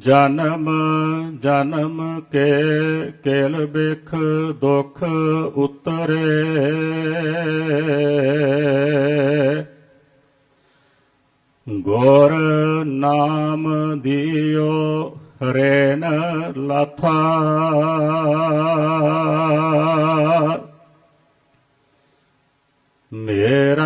ਜਨਮ ਜਨਮ ਕੇ ਕੇਲ ਬੇਖ ਦੁਖ ਉਤਰੇ। ਗੁਰ ਨਾਮ ਦਿਓ ਰੇਨ ਲਾਥਾ। ਮੇਰਾ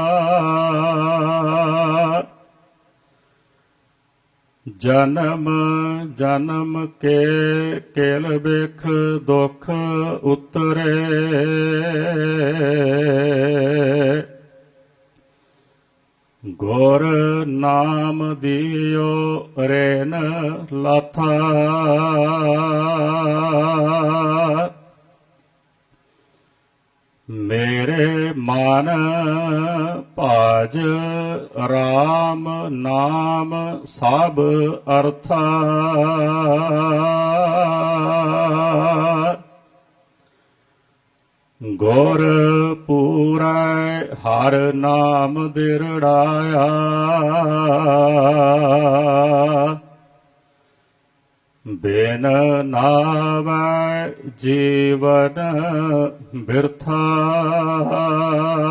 ਜਨਮ ਜਨਮ ਕੇ ਕੇਲ ਬਿਖ ਦੁਖ ਉਤਰੇ। ਗੁਰ ਨਾਮ ਦਿਓ ਰੇਨ ਲਾਥਾ। ਮੇਰੇ ਮਨ ਭਾਜ RAM ਨਾਮ ਸਭ ਅਰਥਾ। ਗੁਰ ਪੂਰੈ ਹਰ ਨਾਮ ਦਿਰੜਾਇਆ। ਬਿਨ ਨਾਵੈ ਜੀਵਨ ਬਿਰਥਾ।